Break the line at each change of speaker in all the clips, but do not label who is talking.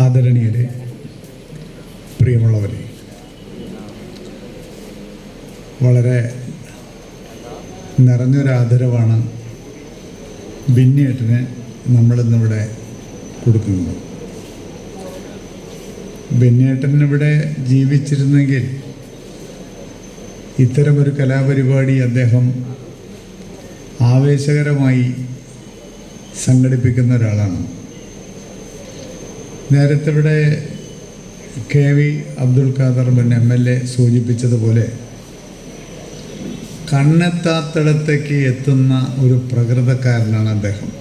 ആദരണീയരെ പ്രിയമുള്ളവരെ വളരെ നിറഞ്ഞൊരാദരവാണ് ബിന്നിയേട്ടന് നമ്മളിന്നിവിടെ കൊടുക്കുന്നത്. ബെന്നിയേട്ടനിവിടെ ജീവിച്ചിരുന്നെങ്കിൽ ഇത്തരമൊരു കലാപരിപാടി അദ്ദേഹം ആവേശകരമായി സംഘടിപ്പിക്കുന്ന ഒരാളാണ്. നേരത്തെ ഇവിടെ K V Abdul Khader bin M L A സൂചിപ്പിച്ചതുപോലെ കണ്ണെത്താത്തിടത്തേക്ക് എത്തുന്ന ഒരു പ്രകൃതക്കാരനാണ് അദ്ദേഹം.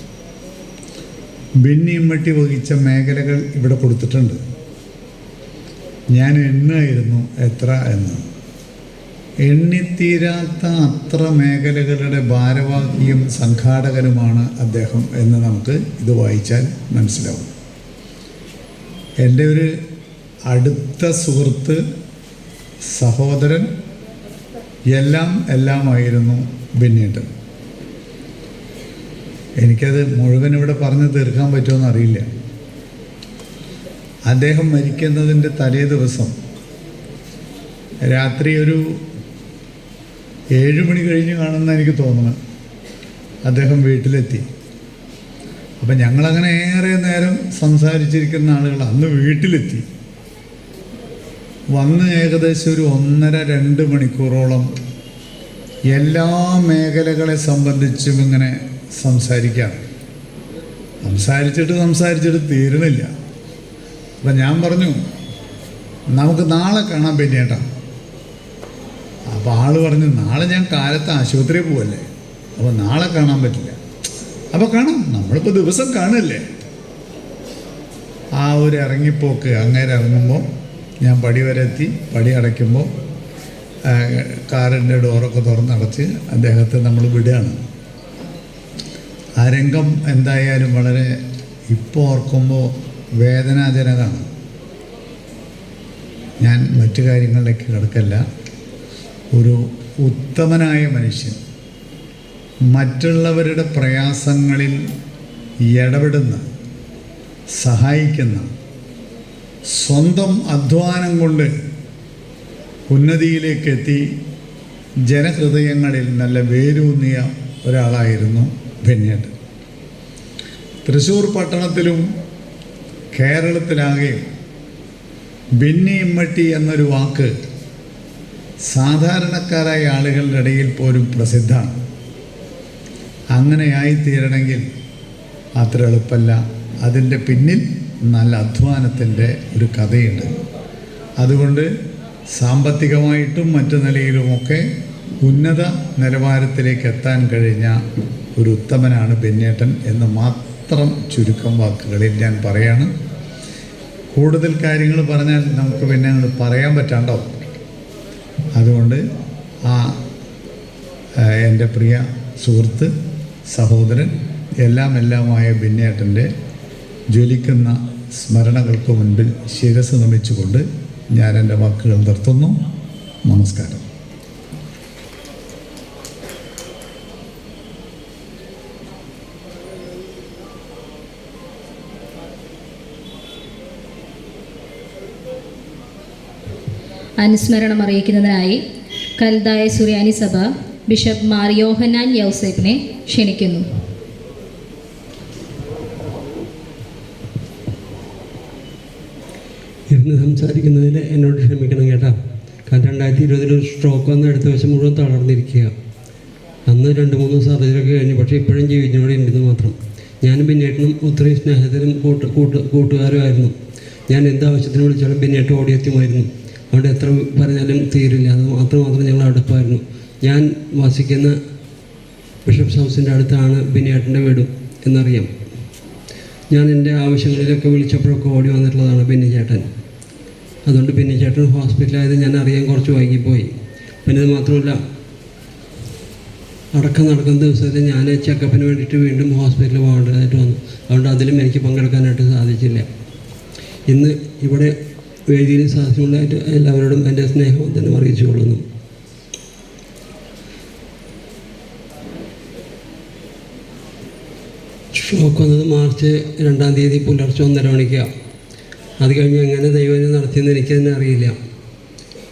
ഭിന്നിയമ്മട്ടി വഹിച്ച മേഖലകൾ ഇവിടെ കൊടുത്തിട്ടുണ്ട്. ഞാൻ എണ്ണായിരുന്നു എത്ര എന്ന്. എണ്ണിത്തീരാത്ത അത്ര മേഖലകളുടെ ഭാരവാഹിയും സംഘാടകനുമാണ് അദ്ദേഹം എന്ന് നമുക്ക് ഇത് വായിച്ചാൽ മനസ്സിലാവും. എന്റെ ഒരു അടുത്ത സുഹൃത്ത് സഹോദരൻ എല്ലാം എല്ലാമായിരുന്നു പിന്നീട് എനിക്കത് മുഴുവൻ ഇവിടെ പറഞ്ഞ് തീർക്കാൻ പറ്റുമെന്ന് അറിയില്ല. അദ്ദേഹം മരിക്കുന്നതിന്റെ തലേ ദിവസം രാത്രി ഒരു ഏഴ് മണി കഴിഞ്ഞ് കാണുന്ന എനിക്ക് തോന്നുന്നു അദ്ദേഹം വീട്ടിലെത്തി. അപ്പം ഞങ്ങളങ്ങനെ ഏറെ നേരം സംസാരിച്ചിരിക്കുന്ന ആളുകൾ അന്ന് വീട്ടിലെത്തി. വന്ന് ഏകദേശം ഒരു ഒന്നര രണ്ട് മണിക്കൂറോളം എല്ലാ മേഖലകളെ സംബന്ധിച്ചും ഇങ്ങനെ സംസാരിക്കാം സംസാരിച്ചിട്ട് സംസാരിച്ചിട്ട് തീരണില്ല അപ്പം ഞാൻ പറഞ്ഞു നമുക്ക് നാളെ കാണാൻ പറ്റിയേട്ടാ അപ്പോൾ ആൾ പറഞ്ഞു നാളെ ഞാൻ കാലത്ത് ആശുപത്രിയിൽ പോവല്ലേ? അപ്പോൾ നാളെ കാണാൻ പറ്റില്ല. അപ്പോൾ കാണാം നമ്മളിപ്പോൾ ദിവസം കാണല്ലേ? ആ ഒരു ഇറങ്ങിപ്പോക്ക് അങ്ങനെ ഇറങ്ങുമ്പോൾ ഞാൻ പടി വരെ എത്തി പടി അടയ്ക്കുമ്പോൾ കാറിന്റെ ഡോറൊക്കെ തുറന്നടച്ച് അദ്ദേഹത്തെ നമ്മൾ വിടുകയാണ്. ആ രംഗം എന്തായാലും വളരെ ഇപ്പോൾ ഓർക്കുമ്പോൾ വേദനാജനകമാണ്. ഞാൻ മറ്റു കാര്യങ്ങളിലേക്ക് കിടക്കല്ല. ഒരു ഉത്തമനായ മനുഷ്യൻ. മറ്റുള്ളവരുടെ പ്രയാസങ്ങളിൽ ഇടപെടുന്ന സഹായിക്കുന്ന സ്വന്തം അധ്വാനം കൊണ്ട് ഉന്നതിയിലേക്ക് എത്തി ജനഹൃദയങ്ങളിൽ നല്ല വേരൂന്നിയ ഒരാളായിരുന്നു ബെന്യട്ട്. തൃശ്ശൂർ പട്ടണത്തിലും കേരളത്തിലാകെ ബെന്നി ഇമ്മട്ടി എന്നൊരു വാക്ക് സാധാരണക്കാരായ ആളുകളുടെ ഇടയിൽ പോലും പ്രസിദ്ധമാണ്. അങ്ങനെയായിത്തീരണമെങ്കിൽ അത്ര എളുപ്പമല്ല. അതിന്റെ പിന്നിൽ നല്ല അധ്വാനത്തിന്റെ ഒരു കഥയുണ്ട്. അതുകൊണ്ട് സാമ്പത്തികമായിട്ടും മറ്റു നിലയിലുമൊക്കെ ഉന്നത നിലവാരത്തിലേക്ക് എത്താൻ കഴിഞ്ഞ ഒരു ഉത്തമനാണ് ബെന്നേട്ടൻ എന്ന് മാത്രം ചുരുക്കം വാക്കുകളിൽ ഞാൻ പറയാണ്. കൂടുതൽ കാര്യങ്ങൾ പറഞ്ഞാൽ നമുക്ക് പിന്നെ അങ്ങോട്ട് പറയാൻ പറ്റാണ്ടോ? അതുകൊണ്ട് ആ ആ, എന്റെ പ്രിയ സുഹൃത്ത് സഹോദരൻ എല്ലാം എല്ലാമായ ബിന്നേട്ടന്റെ ജ്വലിക്കുന്ന സ്മരണകൾക്ക് മുൻപിൽ ശിരസ് നമിച്ചുകൊണ്ട് ഞാൻ എന്റെ വാക്കുകൾ നിർത്തുന്നു. നമസ്കാരം.
അനുസ്മരണം അറിയിക്കുന്നതിനായി കൽതായ സുറിയാനി സഭ ബിഷപ്പ് മാർ യോഹനാൻ യൗസേബിനെ ക്ഷണിക്കുന്നു.
ഇരുന്ന് സംസാരിക്കുന്നതിൽ എന്നോട് ക്ഷമിക്കണം കേട്ടാ. കാരണം രണ്ടായിരത്തി ഇരുപതിൽ സ്ട്രോക്ക് വന്ന് അടുത്ത വശം മുഴുവൻ തളർന്നിരിക്കുക. അന്ന് രണ്ട് മൂന്ന് സർജറിയൊക്കെ കഴിഞ്ഞു. പക്ഷേ ഇപ്പോഴും ജീവിക്കുന്നവിടെ ഉണ്ടെന്ന് മാത്രം. ഞാനും പിന്നേട്ടനും ഒത്തിരി സ്നേഹത്തിലും കൂട്ട് കൂട്ട് കൂട്ടുകാരുമായിരുന്നു. ഞാൻ എന്ത് ആവശ്യത്തിന് വിളിച്ചാലും പിന്നേട്ട് ഓടിയെത്തുമായിരുന്നു. അവിടെ എത്ര പറഞ്ഞാലും തീരില്ല. അത് മാത്രം ഞങ്ങൾ അടുപ്പായിരുന്നു ഞാൻ വസിക്കുന്ന ബിഷപ്സ് ഹൗസിന്റെ അടുത്താണ് ബിനിയേട്ടന്റെ വീടും എന്നറിയാം. ഞാൻ എന്റെ ആവശ്യങ്ങളിലൊക്കെ വിളിച്ചപ്പോഴൊക്കെ ഓടി വന്നിട്ടുള്ളതാണ് ബിന്നി ചേട്ടൻ അതുകൊണ്ട് ബിന്നി ചേട്ടൻ ഹോസ്പിറ്റലായത് ഞാൻ അറിയാൻ കുറച്ച് വൈകിപ്പോയി. പിന്നെ ഇത് മാത്രമല്ല അടക്കം നടക്കുന്ന ദിവസത്തിൽ ഞാൻ ചെക്കപ്പിന് വേണ്ടിയിട്ട് വീണ്ടും ഹോസ്പിറ്റലിൽ പോകേണ്ടതായിട്ട് വന്നു. അതുകൊണ്ട് അതിലും എനിക്ക് പങ്കെടുക്കാനായിട്ട് സാധിച്ചില്ല. ഇന്ന് ഇവിടെ വേദിയിൽ സാധ്യമുള്ളതായിട്ട് എല്ലാവരോടും എന്റെ സ്നേഹം തന്നെ അറിയിച്ചു കൊള്ളുന്നു ഷോക്ക് മാർച്ച് രണ്ടാം തീയതി പുലർച്ചെ ഒന്നര മണിക്കാണ് അത് കഴിഞ്ഞ് എങ്ങനെ ദൈവം നടത്തിയെന്ന് എനിക്ക് തന്നെ അറിയില്ല.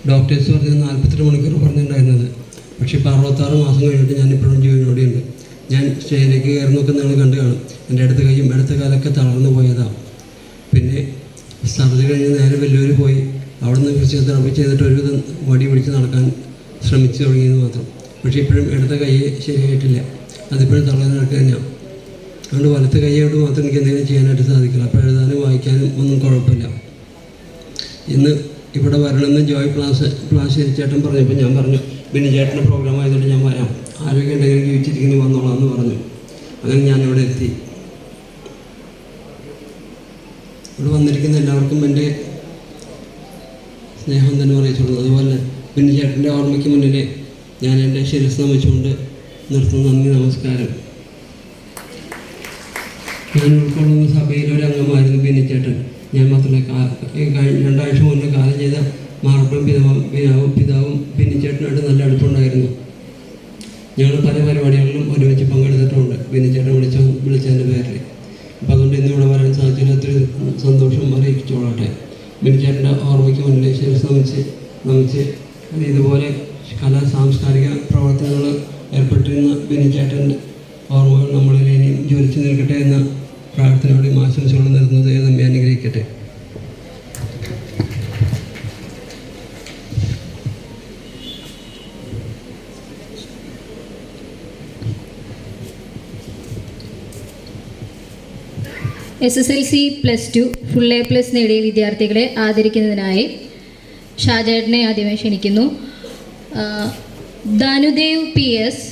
ഡോക്ടേഴ്സ് പറഞ്ഞ നാൽപ്പത്തെട്ട് മണിക്കൂർ പറഞ്ഞിട്ടുണ്ടായിരുന്നത്. പക്ഷേ ഇപ്പോൾ അറുപത്താറ് മാസം കഴിഞ്ഞിട്ട് ഞാൻ ഇപ്പോഴും ജീവനോടെയുണ്ട് ഞാൻ സ്റ്റേജിലേക്ക് കയറി നോക്കുന്ന നിങ്ങൾ കണ്ടു കാണും. എന്റെ അടുത്ത കൈയും അടുത്ത കാലൊക്കെ തളർന്നു പോയതാണ് പിന്നെ സർജറി കഴിഞ്ഞ് നേരെ വെല്ലൂർ പോയി. അവിടെ നിന്ന് ഫിസിയോതെറാപ്പി ചെയ്തിട്ട് ഒരുവിധം വടി പിടിച്ച് നടക്കാൻ ശ്രമിച്ചു തുടങ്ങിയെന്ന് മാത്രം. പക്ഷേ ഇപ്പോഴും ഇടത്തെ കൈ ശരിയായിട്ടില്ല. അതിപ്പോഴും തളർന്ന് തന്നെയാണ് അതുകൊണ്ട് വലത്ത് കൈയോട് മാത്രം എനിക്ക് എന്തെങ്കിലും ചെയ്യാനായിട്ട് സാധിക്കില്ല. അപ്പോൾ എഴുതാനും വായിക്കാനും ഒന്നും കുഴപ്പമില്ല. ഇന്ന് ഇവിടെ വരണമെന്ന് ജോയ് ക്ലാസ് ക്ലാസ് ചേട്ടൻ പറഞ്ഞപ്പോൾ ഞാൻ പറഞ്ഞു ബിനി ചേട്ടന്റെ പ്രോഗ്രാം ആയതുകൊണ്ട് ഞാൻ വരാം. ആരോഗ്യം ഉണ്ടെങ്കിൽ ജീവിച്ചിരിക്കുന്നു വന്നോളാം എന്ന് പറഞ്ഞു. അങ്ങനെ ഞാനിവിടെ എത്തി. ഇവിടെ വന്നിരിക്കുന്ന എല്ലാവർക്കും എന്റെ സ്നേഹം തന്നെ അറിയിച്ചുള്ളൂ അതുപോലെ ബിനി ചേട്ടന്റെ ഓർമ്മയ്ക്ക് മുന്നിൽ ഞാൻ എന്റെ ശിരസ് നമിച്ചുകൊണ്ട് നിർത്തുന്നു. നന്ദി നമസ്കാരം. ഞാൻ ഉൾക്കൊള്ളുന്ന സഭയിലെ ഒരു അംഗമായിരുന്നു ബിനിച്ചേട്ടൻ. ഞാൻ മാത്രമല്ല രണ്ടാഴ്ച മുന്നേ കാലം ചെയ്ത മാർപ്പും പിതാവും പിതാവും പിതാവും ബിനിച്ചേട്ടനായിട്ട് നല്ല അടുപ്പുണ്ടായിരുന്നു. ഞങ്ങൾ പല പരിപാടികളിലും ഒരുമിച്ച് പങ്കെടുത്തിട്ടുണ്ട്. ബിനിച്ചേട്ടൻ വിളിച്ച വിളിച്ചതിന്റെ പേരിൽ അപ്പം അതുകൊണ്ട് ഇന്ന് ഇവിടെ വരാൻ സാധിച്ചതിൽ ഒത്തിരി സന്തോഷം അറിയിച്ചോളട്ടെ. ബിനിച്ചേട്ടന്റെ ഓർമ്മയ്ക്ക് മുന്നിൽ ശ്രമിച്ച് നമിച്ച് ഇതുപോലെ കലാ സാംസ്കാരിക പ്രവർത്തനങ്ങൾ ഏർപ്പെട്ടിരുന്ന ബിനിച്ചേട്ടന്റെ ഓർമ്മകൾ നമ്മളിൽ ഇനിയും ജ്വലിച്ചു നിൽക്കട്ടെ എന്ന പ്രാർത്ഥനയോടെയും ആശംസകളും നേരുന്നത് നമ്മെ അനുഗ്രഹിക്കട്ടെ.
S S L C plus two full A plus നേടിയ വിദ്യാർത്ഥികളെ ആദരിക്കുന്നതിനായി ഷാജേട്ടനെ ആദ്യമായി ക്ഷണിക്കുന്നു. ധനുദേവ് പി എസ്